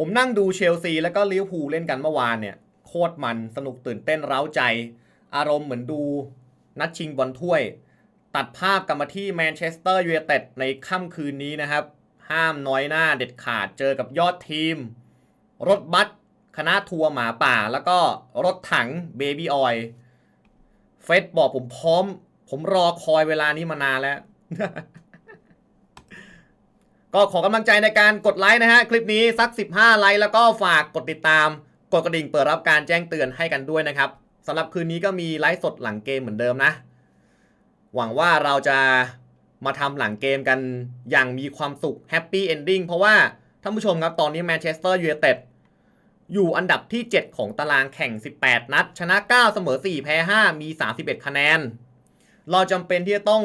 ผมนั่งดูเชลซีแล้วก็ลิเวอร์พูลเล่นกันเมื่อวานเนี่ย โคตรมันสนุกตื่นเต้นเร้าใจ อารมณ์เหมือนดูนัดชิงบอลถ้วย ตัดภาพกลับมาที่แมนเชสเตอร์ยูไนเต็ดในค่ำคืนนี้นะครับ ห้ามน้อยหน้าเด็ดขาดเจอกับยอดทีม รถบัสคณะทัวร์หมาป่า แล้วก็รถถังเบบี้ออยเฟสบอกผมพร้อม ผมรอคอยเวลานี้มานานแล้ว ก็ขอกำลังใจในการกดไลค์นะฮะ คลิปนี้สัก 15 ไลค์แล้วก็ฝากกดติดตาม กดกระดิ่งเปิดรับการแจ้งเตือนให้กันด้วยนะครับสำหรับคืนนี้ก็มีไลฟ์สดหลังเกมเหมือนเดิมนะ หวังว่าเราจะมาทำหลังเกมกันอย่างมีความสุขแฮปปี้เอนดิ้งเพราะว่าท่านผู้ชมครับตอนนี้แมนเชสเตอร์ยูไนเต็ดอยู่อันดับที่ 7 ของตารางแข่ง 18 นัด ชนะ 9 เสมอ 4 แพ้ 5 มี 31 คะแนน เราจำเป็นที่จะต้อง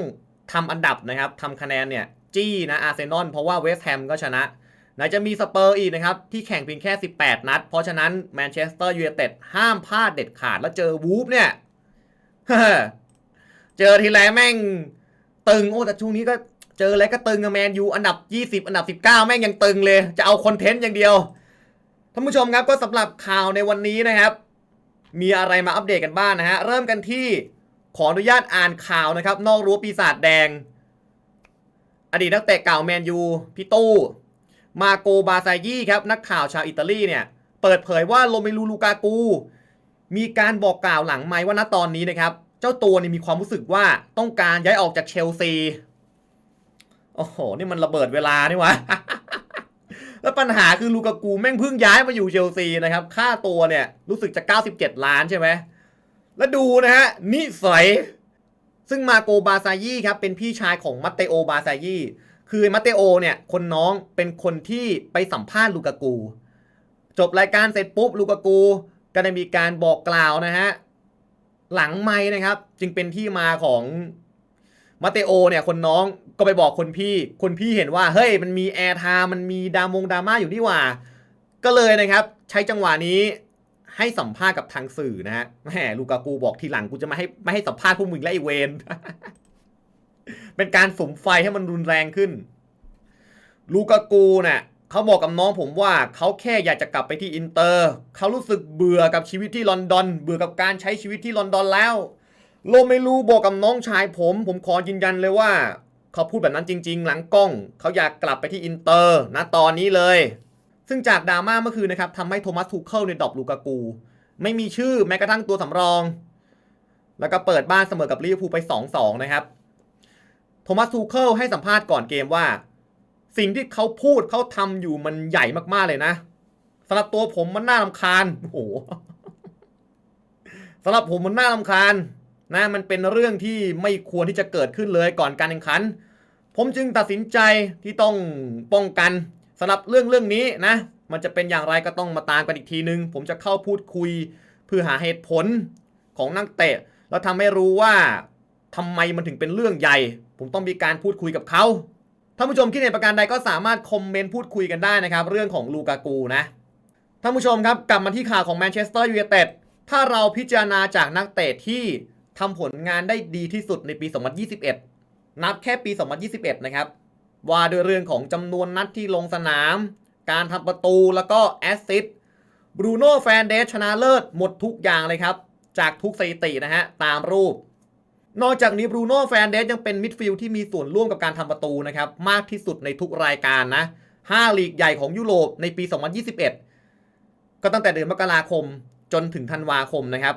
ทำอันดับนะครับทำคะแนนเนี่ย จี้นะอาร์เซนอลเพราะว่าเวสต์แฮมก็ชนะไหนจะมีสเปอร์อีกนะครับ ที่แข่งเพียงแค่ 18 นัด เพราะฉะนั้นแมนเชสเตอร์ยูไนเต็ดห้ามพลาดเด็ดขาดแล้วเจอวูฟเนี่ย เจอทีไรแม่งตึง โอ้ แต่ช่วงนี้ก็เจออะไรก็ตึงอะแมนยูอันดับ 20 อันดับ 19 แม่งยังตึงเลย จะเอาคอนเทนต์อย่างเดียวท่านผู้ชมครับก็สำหรับข่าวในวันนี้นะครับ มีอะไรมาอัปเดตกันบ้างนะฮะเริ่มกันที่ขออนุญาตอ่านข่าวนะครับ นอกรั้วปีศาจแดง อดีตนักเตะเก่าแมนยูพี่ตู้มาโกบาซายี่ครับนักข่าวชาวอิตาลีเนี่ยเปิดเผยว่าโรเมลูลูกากู มีการบอกกล่าวหลังไม้ว่าณตอนนี้นะครับ เจ้าตัวนี่มีความรู้สึกว่าต้องการย้ายออกจากเชลซี โอ้โห นี่มันระเบิดเวลานี่วะ แล้วปัญหาคือลูกากูแม่งเพิ่งย้ายมาอยู่เชลซีนะครับ ค่าตัวเนี่ยรู้สึกจะ 97 ล้านใช่ไหม แล้วดูนะฮะนิสัย ซึ่งมาโกบาซายีครับเป็นพี่ชายของมัตเตโอบาซายีคือมัตเตโอเนี่ยคนน้องเป็นคนที่ไปสัมภาษณ์ลูกากู จบรายการเสร็จปุ๊บลูกากูก็ได้มีการบอกกล่าวนะฮะหลังไม้นะครับ จึงเป็นที่มาของมาเตโอเนี่ยคนน้องก็ไปบอกคนพี่คนพี่เห็นว่าเฮ้ยมันมีแอร์ทม์มันมีดามงดราม่าอยู่นี่หว่า ก็เลยนะครับ ใช้จังหวะนี้ ให้สัมภาษณ์กับทางสื่อนะฮะแหมลูกากูบอกทีหลังกูจะไม่ให้ไม่ให้สัมภาษณ์พวกมึงและไอเวนเป็นการสมไฟให้มันรุนแรงขึ้น ลูกากูเนี่ยเขาบอกกับน้องผมว่าเขาแค่อยากจะกลับไปที่อินเตอร์ เขารู้สึกเบื่อกับชีวิตที่ลอนดอน เบื่อกับการใช้ชีวิตที่ลอนดอนแล้ว โลเมลูบอกกับน้องชายผม ผมขอยืนยันเลยว่า เขาพูดแบบนั้นจริง ๆ หลังกล้อง เขาอยากกลับไปที่อินเตอร์นะตอนนี้เลย ซึ่งจากดราม่าเมื่อคืนนะครับทำให้โทมัสทูเคิลในดรอปลูกากู ไม่มีชื่อแม้กระทั่งตัวสำรอง แล้วก็เปิดบ้านเสมอกับลิเวอร์พูลไป 2-2 นะครับโทมัสทูเคิลให้สัมภาษณ์ก่อนเกมว่า สิ่งที่เขาพูดเขาทำอยู่มันใหญ่มากๆเลยนะสำหรับตัวผมมันน่ารำคาญโอ้โหสำหรับผมมันน่ารำคาญนะมันเป็นเรื่องที่ไม่ควรที่จะเกิดขึ้นเลยก่อนการแข่งขัน ผมจึงตัดสินใจที่ต้องป้องกัน สำหรับเรื่องเรื่องนี้นะ มันจะเป็นอย่างไรก็ต้องมาตามกันอีกทีนึง ผมจะเข้าพูดคุยเพื่อหาเหตุผลของนักเตะ แล้วทำให้รู้ว่าทำไมมันถึงเป็นเรื่องใหญ่ ผมต้องมีการพูดคุยกับเขาท่านผู้ชมคิดเห็นประการใดก็สามารถคอมเมนต์พูดคุยกันได้นะครับ เรื่องของลูกากูนะท่านผู้ชมครับกลับมาที่ข่าวของแมนเชสเตอร์ยูไนเต็ดถ้าเราพิจารณาจากนักเตะที่ทำผลงานได้ดีที่สุดในปี 2021 นับแค่ปี 2021 นะครับ ว่าด้วยเรื่องของจำนวนนัดที่ลงสนาม การทำประตูแล้วก็แอสซิสต์บรูโน่แฟนเดสชนะเลิศหมดทุกอย่างเลยครับ จากทุกสถิตินะฮะ ตามรูป นอกจากนี้บรูโน่แฟนเดสยังเป็นมิดฟิลด์ที่มีส่วนร่วมกับการทำประตูนะครับ มากที่สุดในทุกรายการนะ5ลีกใหญ่ของยุโรปในปี 2021 ก็ตั้งแต่เดือนมกราคมจนถึงธันวาคมนะครับ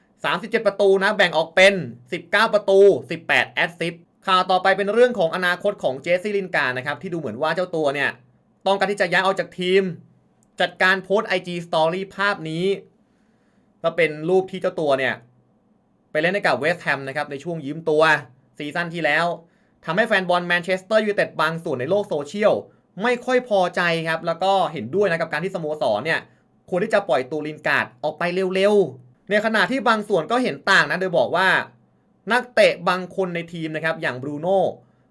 37 ประตูนะแบ่งออกเป็น 19 ประตู 18 แอสซิสต์ ข่าวต่อไปเป็นเรื่องของอนาคตของเจสซี่ลินการ์นะครับที่ดูเหมือนว่าเจ้าตัวเนี่ยต้องการที่จะย้ายออกจากทีม จัดการโพสต์ IG Story ภาพนี้ ก็เป็นรูปที่เจ้าตัวเนี่ยไปเล่นให้กับเวสต์แฮมนะครับในช่วงยืมตัวซีซั่นที่แล้วทำให้แฟนบอลแมนเชสเตอร์ยูไนเต็ดบางส่วนในโลกโซเชียลไม่ค่อยพอใจครับ แล้วก็เห็นด้วยนะกับการที่สโมสรเนี่ยควรที่จะปล่อยตูลินการ์ดออกไปเร็วๆ ในขณะที่บางส่วนก็เห็นต่างนะโดยบอกว่า นักเตะบางคนในทีมนะครับอย่างบรูโน่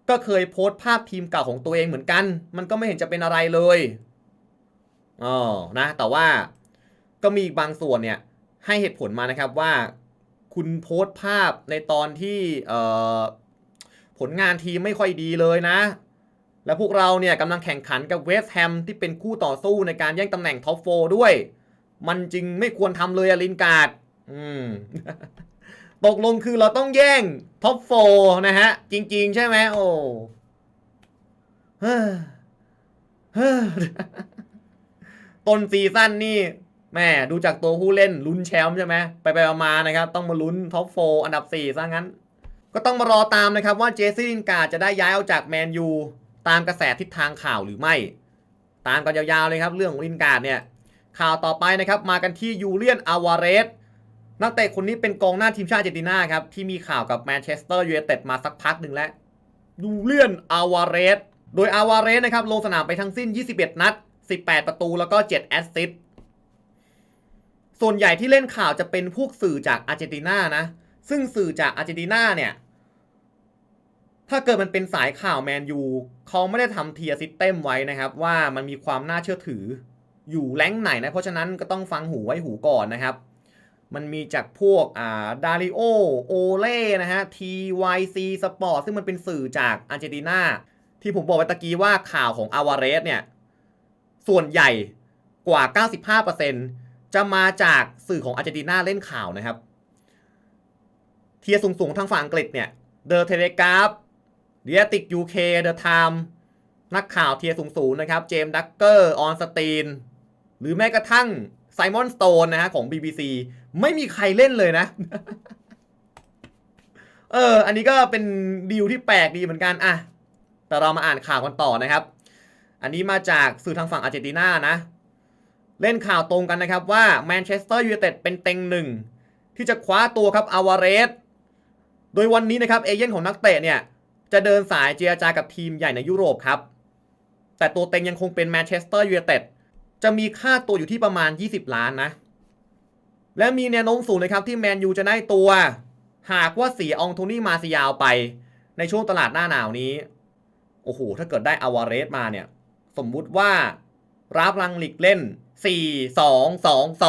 ก็เคยโพสต์ภาพทีมเก่าของตัวเองเหมือนกัน มันก็ไม่เห็นจะเป็นอะไรเลยอ๋อนะ แต่ว่าก็มีบางส่วนเนี่ยให้เหตุผลมานะครับว่าคุณโพสต์ภาพในตอนที่ผลงานทีมไม่ค่อยดีเลยนะ และพวกเราเนี่ยกำลังแข่งขันกับเวสต์แฮมที่เป็นคู่ต่อสู้ในการแย่งตำแหน่งท็อปโฟด้วย มันจึงไม่ควรทำเลยอลินการ์ดอืม ตกลงคือเราต้องแย่งท็อปโฟนะฮะ จริง ๆ ใช่ไหมโอ้ต้นซีซั่นนี่แม่ดูจากตัวผู้เล่นลุ้นแชมป์ใช่ไหมไปไปมานะครับ ต้องมาลุ้นท็อปโฟอันดับ 4 ซะงั้น ก็ต้องมารอตามนะครับว่าเจสซี่ลินการ์ดจะได้ย้ายออกจากแมนยูตามกระแสทิศทางข่าวหรือไม่ ตามกันยาวๆเลยครับ เรื่องของลินการ์ดเนี่ย ข่าวต่อไปนะครับ มากันที่ยูเลียนอาวาเรส นักเตะคนนี้เป็นกองหน้าทีมชาติอาร์เจนตินาครับ ที่มีข่าวกับแมนเชสเตอร์ยูไนเต็ดมาสักพักหนึ่งแล้วยูเลียนอาวาเรส โดยอาวาเรสนะครับ ลงสนามไปทั้งสิ้น 21 นัด 18 ประตูแล้วก็ 7 แอสซิสต์ส่วนใหญ่ที่เล่นข่าวจะเป็นพวกสื่อจากอาร์เจนตินานะ ซึ่งสื่อจากอาร์เจนตินาเนี่ย ถ้าเกิดมันเป็นสายข่าวแมนยูเขาไม่ได้ทำเทียร์ซิสเต็มไว้นะครับ ว่ามันมีความน่าเชื่อถืออยู่แรงไหนนะ เพราะฉะนั้นก็ต้องฟังหูไว้หูก่อนนะครับ มันมีจากพวกอ่าดาริโอโอเล่นะฮะ TYC Sport ซึ่งมันเป็นสื่อจากอาร์เจนตินาที่ผมบอกไว้ตะกี้ว่าข่าวของอาวาเรสเนี่ย ส่วนใหญ่กว่า 95%จะมาจากสื่อของอาร์เจนตินาเล่นข่าวนะครับ เทียร์สูงๆทางฝั่งอังกฤษเนี่ยเดอะเทเลกราฟเดียติกยูเคเดอะไทม์นักข่าวเทียร์สูงๆนะครับ เจมส์ดักเกอร์ ออนสตีน หรือแม้กระทั่ง ไซมอนสโตนนะฮะของ BBC ไม่มีใครเล่นเลยนะ เออ อันนี้ก็เป็นดีลที่แปลกดีเหมือนกันอะแต่เรามาอ่านข่าวกันต่อนะครับ อันนี้มาจากสื่อทางฝั่งอาร์เจนตินานะ เล่นข่าวตรงกันนะครับว่าแมนเชสเตอร์ยูไนเต็ดเป็นเต็งหนึ่งที่จะคว้าตัวครับอาวาเรส โดยวันนี้นะครับเอเย่นของนักเตะเนี่ย จะเดินสายเจรจากับทีมใหญ่ในยุโรปครับ แต่ตัวเต็งยังคงเป็นแมนเชสเตอร์ยูไนเต็ด จะมีค่าตัวอยู่ที่ประมาณ 20 ล้านนะ และมีแนวโน้มสูงนะครับที่แมนยูจะได้ตัว หากว่าเสียอองโทนี่มาซิยาวไป ในช่วงตลาดหน้าหนาวนี้ โอ้โห ถ้าเกิดได้อาวาเรสมาเนี่ย สมมุติว่ารับรังลิกเล่น 4 2 2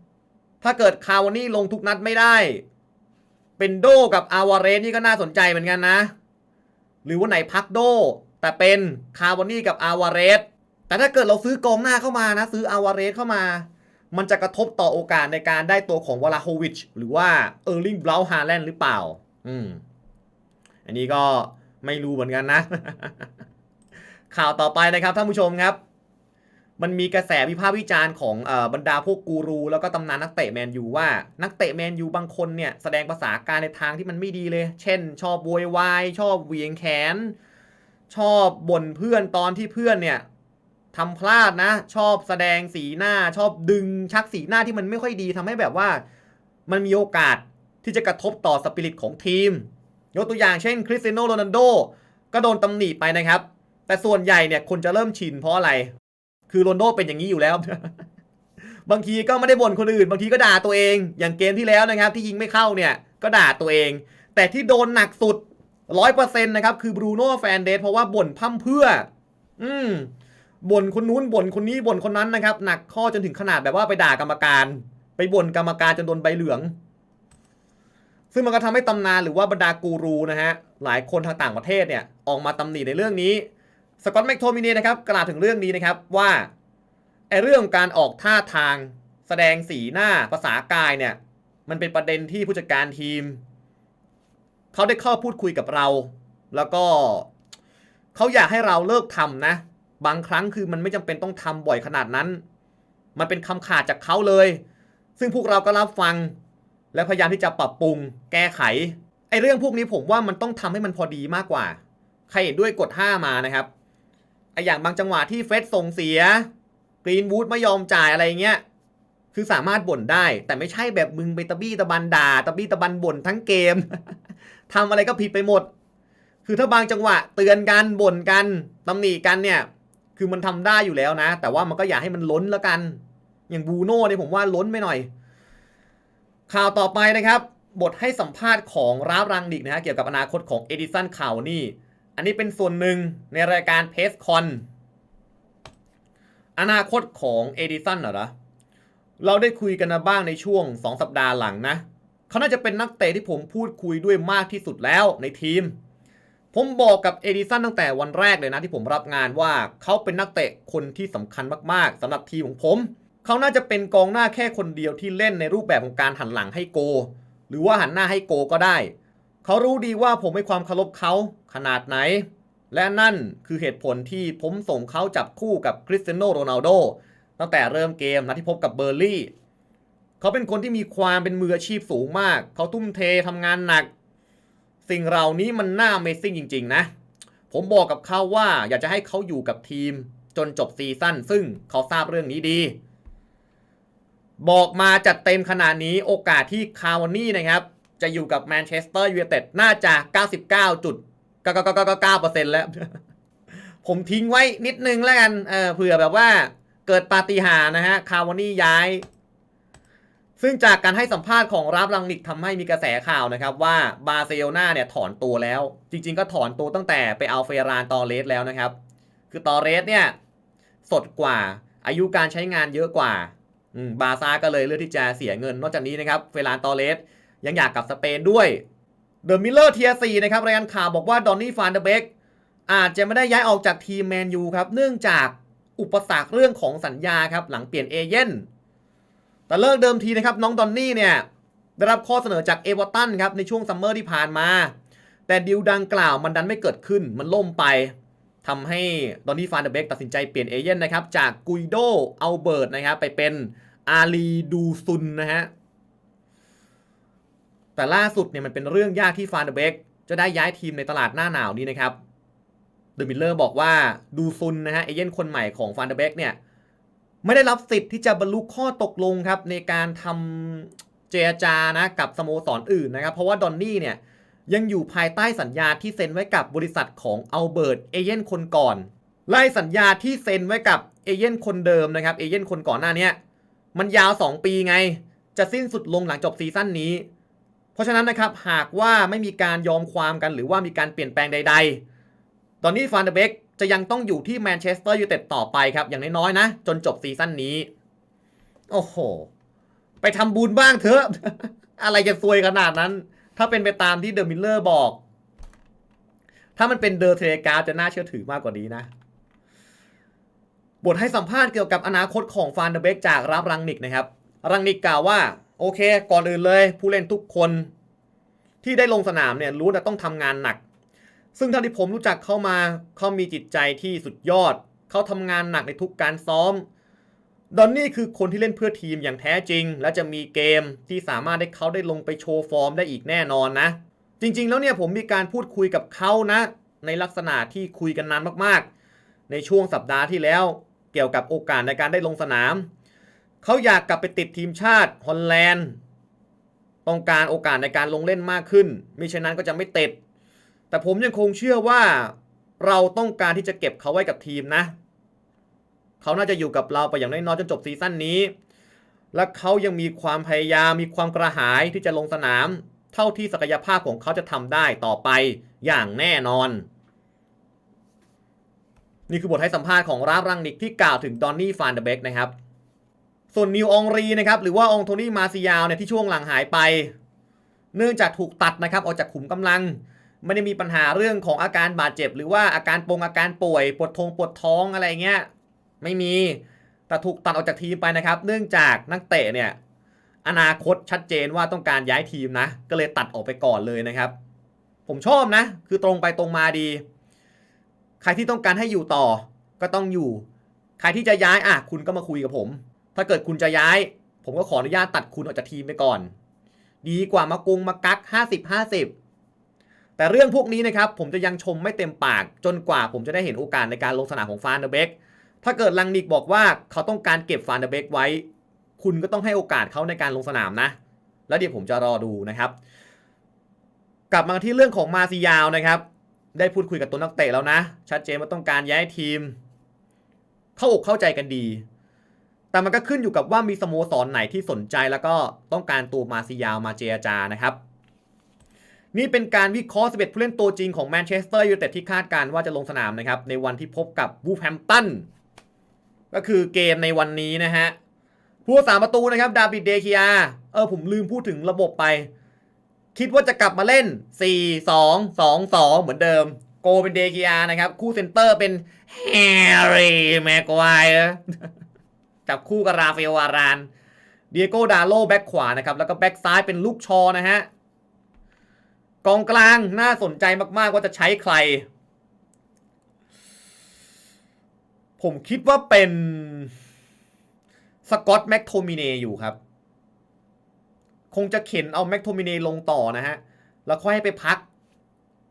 2 ถ้าเกิดคาวานี่ลงทุกนัดไม่ได้ เป็นโดกับอาวาเรสนี่ก็น่าสนใจเหมือนกันนะ หรือว่าไหนพักโดแต่เป็นคาวานี่กับอาวาเรส แต่ถ้าเกิดเราซื้อกองหน้าเข้ามานะ ซื้ออาวาเรสเข้ามา มันจะกระทบต่อโอกาสในการได้ตัวของวลาโฮวิชหรือว่าเออร์ลิงบราวฮาแลนด์หรือเปล่า อืม อันนี้ก็ไม่รู้เหมือนกันนะ ข่าวต่อไปนะครับท่านผู้ชมครับ มันมีกระแสวิพากษ์วิจารณ์ของอบรรดาพวกกูรู แล้วก็ตำนานนักเตะแมนยูว่า นักเตะแมนยูบางคนเนี่ยแสดงภาษาการในทางที่มันไม่ดีเลย เช่น ชอบโวยวายชอบเวียงแขน ชอบบ่นเพื่อนตอนที่เพื่อนเนี่ย ทำพลาดนะ ชอบแสดงสีหน้า ชอบดึงชักสีหน้าที่มันไม่ค่อยดีทำให้แบบว่า มันมีโอกาสที่จะกระทบต่อสปิริตของทีม ยกตัวอย่างเช่นคริสเตียโนโรนัลโดก็โดนตำหนิไปนะครับ แต่ส่วนใหญ่เนี่ยคนจะเริ่มชินเพราะอะไร คือโรนลโดเป็นอย่างนี้อยู่แล้ว บางทีก็ไม่ได้บ่นคนอื่น บางทีก็ด่าตัวเอง อย่างเกมที่แล้วนะครับ ที่ยิงไม่เข้าเนี่ยก็ด่าตัวเอง แต่ที่โดนหนักสุดร้อยเปอร์เซ็นต์นะครับ คือบรูโน่แฟนเดสเพราะว่าบ่นพร่ำเพื่อ อืม บ่นคนนู้นบ่นคนนี้บ่นคนนั้นนะครับ หนักข้อจนถึงขนาดแบบว่าไปด่ากรรมการ ไปบ่นกรรมการจนโดนใบเหลือง ซึ่งมันก็ทำให้ตำนานหรือว่าบรรดากูรูนะฮะหลายคนทางต่างประเทศเนี่ยออกมาตำหนิในเรื่องนี้สกอตแมคโทมินีนะครับกล่าวถึงเรื่องนี้นะครับว่าไอเรื่องการออกท่าทางแสดงสีหน้าภาษากายเนี่ย มันเป็นประเด็นที่ผู้จัดการทีม เขาได้เข้าพูดคุยกับเรา แล้วก็เขาอยากให้เราเลิกทำนะ บางครั้งคือมันไม่จำเป็นต้องทำบ่อยขนาดนั้น มันเป็นคำขาดจากเขาเลย ซึ่งพวกเราก็รับฟัง และพยายามที่จะปรับปรุง แก้ไขไอ้เรื่องพวกนี้ผมว่ามันต้องทำให้มันพอดีมากกว่า ใครเห็นด้วยกด5มานะครับไอ้อย่างบางจังหวะที่เฟสส่งเสียกรีนวูดไม่ยอมจ่ายอะไรเงี้ยคือสามารถบ่นได้ แต่ไม่ใช่แบบมึงไปตะบี้ตะบันด่าตะบี้ตะบันบ่นทั้งเกมทำอะไรก็ผิดไปหมด คือถ้าบางจังหวะเตือนกันบ่นกันตำหนิกันเนี่ย คือมันทำได้อยู่แล้วนะ แต่ว่ามันก็อย่าให้มันล้นแล้วกัน อย่างบูโน่เนี่ยผมว่าล้นไปหน่อย ข่าวต่อไปนะครับ บทให้สัมภาษณ์ของร้ารังดิกนะฮะเกี่ยวกับอนาคตของเอดิสันข่าวนี่ อันนี้เป็นส่วนหนึ่งในรายการเพสคอนอนาคตของเอดิสันเหรอ เราได้คุยกันบ้างในช่วง 2 สัปดาห์หลังนะ เขาน่าจะเป็นนักเตะที่ผมพูดคุยด้วยมากที่สุดแล้วในทีม ผมบอกกับเอดิสันตั้งแต่วันแรกเลยนะที่ผมรับงานว่าเขาเป็นนักเตะคนที่สำคัญมากๆสำหรับทีมของผม เขาน่าจะเป็นกองหน้าแค่คนเดียวที่เล่นในรูปแบบของการหันหลังให้โก หรือว่าหันหน้าให้โกก็ได้ เขารู้ดีว่าผมให้ความเคารพเขาขนาดไหน และนั่นคือเหตุผลที่ผมส่งเขาจับคู่กับคริสเตียโนโรนัลโดตั้งแต่เริ่มเกมนัดที่พบกับเบอร์ลี่ เขาเป็นคนที่มีความเป็นมืออาชีพสูงมาก เขาทุ่มเททำงานหนัก สิ่งเหล่านี้มันน่า Amazing จริง ๆ นะ ผมบอกกับเขาว่าอยากจะให้เขาอยู่กับทีมจนจบซีซั่นซึ่งเขาทราบเรื่องนี้ดี บอกมาจัดเต็มขนาดนี้โอกาสที่คาวานี่นะครับ จะอยู่กับแมนเชสเตอร์ยูไนเต็ดน่าจะ 99.999%แล้ว ผมทิ้งไว้นิดนึงแล้วกันเออเผื่อแบบว่าเกิดปาฏิหาริย์นะฮะคาวานี่ย้าย ซึ่งจากการให้สัมภาษณ์ของรับลังนิกทำให้มีกระแสข่าวนะครับ ว่าบาร์เซโลนาเนี่ยถอนตัวแล้ว จริง ๆ ก็ถอนตัวตั้งแต่ไปเอาเฟรานตอเรสแล้วนะครับ คือตอเรสเนี่ยสดกว่าอายุการใช้งานเยอะกว่าบาร์ซ่าก็เลยเลือกที่จะเสียเงิน นอกจากนี้นะครับเฟรานตอเรสยังอยากกลับสเปนด้วยเดอะมิลเลอร์เทียซีนะครับรายงานข่าวบอกว่าดอนนี่ฟานเดเบกอาจจะไม่ได้ย้ายออกจากทีมแมนยูครับเนื่องจากอุปสรรคเรื่องของสัญญาครับหลังเปลี่ยนเอเย่น แต่เลิกเดิมทีนะครับน้องดอนนี่เนี่ยได้รับข้อเสนอจากเอเวอร์ตันครับในช่วงซัมเมอร์ที่ผ่านมา แต่ดิวดังกล่าวมันดันไม่เกิดขึ้นมันล่มไปทำให้ดอนนี่ฟานเดเบกตัดสินใจเปลี่ยนเอเย่นนะครับจากกุยโดอัลเบิร์ตนะครับไปเป็นอาลีดูซุนนะฮะแต่ล่าสุดเนี่ยมันเป็นเรื่องยากที่ฟานเดเบกจะได้ย้ายทีมในตลาดหน้าหนาวนี้นะครับเดอะมิลเลอร์บอกว่าดูซุนนะฮะเอเย่นคนใหม่ของฟานเดเบกเนี่ย ไม่ได้รับสิทธิ์ที่จะบรรลุข้อตกลงครับในการทำเจรจานะกับสโมสรออื่นนะครับ เพราะว่าดอนนี่เนี่ยยังอยู่ภายใต้สัญญาที่เซ็นไว้กับบริษัทของอัลเบิร์ตเอเย่นคนก่อนไล่สัญญาที่เซ็นไว้กับเอเย่นคนเดิมนะครับเอเย่นคนก่อนหน้านี้มันยาว 2 ปีไง จะสิ้นสุดลงหลังจบซีซั่นนี้ เพราะฉะนั้นนะครับหากว่าไม่มีการยอมความกันหรือว่ามีการเปลี่ยนแปลงใด ๆ ตอนนี้ฟานเดเบก จะยังต้องอยู่ที่แมนเชสเตอร์ยูไนเต็ดต่อไปครับ อย่างน้อยๆนะ จนจบซีซั่นนี้ โอ้โห ไปทำบุญบ้างเถอะ อะไรจะซวยขนาดนั้น ถ้าเป็นไปตามที่เดอะมิลเลอร์บอก ถ้ามันเป็นเดอร์เทเลกราจะน่าเชื่อถือมากกว่านี้นะบทให้สัมภาษณ์เกี่ยวกับอนาคตของฟานเดเบกจากรับรังนิกนะครับ รังนิกกล่าวว่า โอเค ก่อนอื่นเลย ผู้เล่นทุกคนที่ได้ลงสนามเนี่ยรู้แต่ต้องทำงานหนัก ซึ่งเท่าที่ผมรู้จักเข้ามาเขามีจิตใจที่สุดยอด เขาทำงานหนักในทุกการซ้อม ดอนนี่คือคนที่เล่นเพื่อทีมอย่างแท้จริง และจะมีเกมที่สามารถให้เขาได้ลงไปโชว์ฟอร์มได้อีกแน่นอนนะ จริง ๆ แล้วเนี่ยผมมีการพูดคุยกับเขานะ ในลักษณะที่คุยกันนานมากๆ ในช่วงสัปดาห์ที่แล้ว เกี่ยวกับโอกาสในการได้ลงสนาม เขาอยากกลับไปติดทีมชาติฮอลแลนด์ ต้องการโอกาสในการลงเล่นมากขึ้นมิฉะนั้นก็จะไม่ติด แต่ผมยังคงเชื่อว่าเราต้องการที่จะเก็บเขาไว้กับทีมนะ เขาน่าจะอยู่กับเราไปอย่างน้อยๆจนจบซีซั่นนี้ และเขายังมีความพยายามมีความกระหายที่จะลงสนาม เท่าที่ศักยภาพของเขาจะทำได้ต่อไปอย่างแน่นอน นี่คือบทให้สัมภาษณ์ของราฟรังนิกที่กล่าวถึงดอนนี่ฟานเดเบกนะครับ ส่วนนิวอองรีนะครับหรือว่าองโทนี่มาซิยาวเนี่ยที่ช่วงหลังหายไป เนื่องจากถูกตัดนะครับออกจากขุมกำลัง ไม่ได้มีปัญหาเรื่องของอาการบาดเจ็บ หรือว่าอาการปงอาการป่วยปวดทงปวดท้องอะไรเงี้ยไม่มีแต่ถูกตัดออกจากทีมไปนะครับ เนื่องจากนักเตะเนี่ยอนาคตชัดเจนว่าต้องการย้ายทีมนะ ก็เลยตัดออกไปก่อนเลยนะครับ ผมชอบนะ คือตรงไปตรงมาดี ใครที่ต้องการให้อยู่ต่อก็ต้องอยู่ ใครที่จะย้ายอะคุณก็มาคุยกับผม ถ้าเกิดคุณจะย้าย ผมก็ขออนุญาตตัดคุณออกจากทีมไปก่อน ดีกว่ามากุงมากัก 50 50 แต่เรื่องพวกนี้นะครับผมจะยังชมไม่เต็มปากจนกว่าผมจะได้เห็นโอกาสในการลงสนามของฟานเดอร์เบกถ้าเกิดลังนิกบอกว่าเขาต้องการเก็บฟานเดอร์เบกไว้ คุณก็ต้องให้โอกาสเขาในการลงสนามนะ แล้วเดี๋ยวผมจะรอดูนะครับ กลับมาที่เรื่องของมาซิยาวนะครับ ได้พูดคุยกับตัวนักเตะแล้วนะ ชัดเจนว่าต้องการย้ายทีม เข้าอกเข้าใจกันดี แต่มันก็ขึ้นอยู่กับว่ามีสโมสรไหนที่สนใจแล้วก็ต้องการตัวมาซิยาวมาเจรจานะครับ นี่เป็นการวิเคราะห์ 11 ผู้เล่นตัวจริงของแมนเชสเตอร์ยูไนเต็ดที่คาดการณ์ว่าจะลงสนามนะครับ ในวันที่พบกับวูแฮมตันก็คือเกมในวันนี้นะฮะผู้รักษาประตูนะครับดาบิดเดคิอาเออผมลืมพูดถึงระบบไป คิดว่าจะกลับมาเล่น 4 2 2 2 เหมือนเดิม โกเป็นเดกิอานะครับ คู่เซนเตอร์เป็นแฮร์รี่แม็กไวร์จับคู่กับราฟาเอลวารานเดียโกดาโลแบ็กขวานะครับ แล้วก็แบ็กซ้ายเป็นลูกชอนะฮะ กองกลางน่าสนใจมากๆว่าจะใช้ใคร ผมคิดว่าเป็นสกอตแม็กโทมิเนอยู่ครับ คงจะเข็นเอาแม็กโทมิเนลงต่อนะฮะ แล้วค่อยให้ไปพัก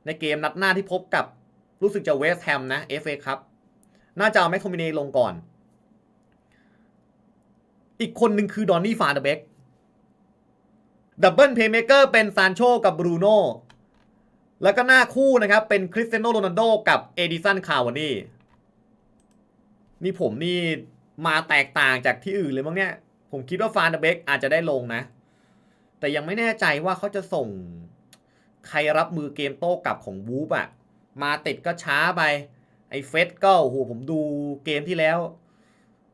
ในเกมนัดหน้าที่พบกับรู้สึกจะเวสต์แฮมนะ FA ครับ น่าจะเอาแม็กโทมิเนลงก่อน อีกคนหนึ่งคือดอนนี่ฟาเดเบกดับเบิลเพย์เมเกอร์เป็นซานโชกับบรูโน่ แล้วก็หน้าคู่นะครับ เป็นคริสเตียโนโรนัลโดกับเอดิสันคาวานี่นี่ผมนี่มาแตกต่างจากที่อื่นเลยมั้งเนี่ย ผมคิดว่าฟานเดเบกอาจจะได้ลงนะ แต่ยังไม่แน่ใจว่าเขาจะส่งใครรับมือเกมโต้กลับของวูฟอะมาติดก็ช้าไป ไอ้เฟสก็โอ้โหผมดูเกมที่แล้ว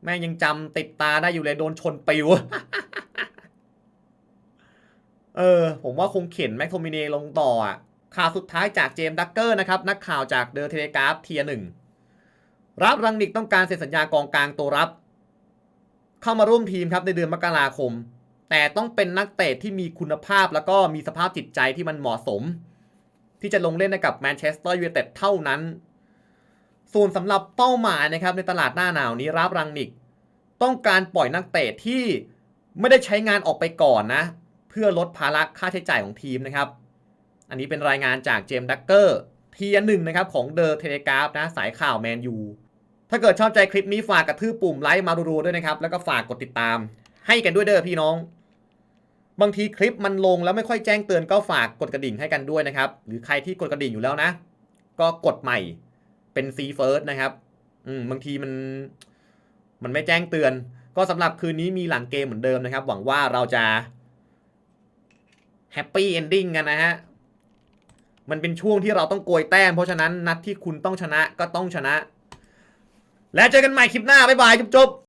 แม่งยังจำติดตาได้อยู่เลยโดนชนปิวเออ ผมว่าคงเข็นแม็กโทมิเนลงต่ออะ ข่าวสุดท้ายจากเจมส์ดักเกอร์นะครับนักข่าวจากเดอะเทเลกราฟเทียหนึ่งรับรังนิกต้องการเซ็นสัญญากองกลางตัวรับ เข้ามาร่วมทีมครับในเดือนมกราคม แต่ต้องเป็นนักเตะที่มีคุณภาพแล้วก็มีสภาพจิตใจที่มันเหมาะสม ที่จะลงเล่นกับแมนเชสเตอร์ยูไนเต็ดเท่านั้น ส่วนสำหรับเป้าหมายนะครับในตลาดหน้าหนาวนี้รับรังนิก ต้องการปล่อยนักเตะที่ไม่ได้ใช้งานออกไปก่อนนะ เพื่อลดภาระค่าใช้จ่ายของทีมนะครับ อันนี้เป็นรายงานจากเจมส์ดักเกอร์ทีหนึ่งนะครับของเดอะเทเลกราฟนะสายข่าวแมนยูถ้าเกิดชอบใจคลิปนี้ฝากกระทืบปุ่มไลค์มารัวๆด้วยนะครับ แล้วก็ฝากกดติดตาม ให้กันด้วยเด้อพี่น้อง บางทีคลิปมันลงแล้วไม่ค่อยแจ้งเตือนก็ฝากกดกระดิ่งให้กันด้วยนะครับ หรือใครที่กดกระดิ่งอยู่แล้วนะ ก็กดใหม่เป็นซีเฟิร์สนะครับอืมบางทีมัน มันไม่แจ้งเตือน ก็สำหรับคืนนี้มีหลังเกมเหมือนเดิมนะครับ หวังว่าเราจะแฮปปี้เอนดิ้งกันนะฮะ มันเป็นช่วงที่เราต้องโกยแต้ม เพราะฉะนั้นนัดที่คุณต้องชนะก็ต้องชนะ และเจอกันใหม่คลิปหน้า บ๊ายบายจุ๊บ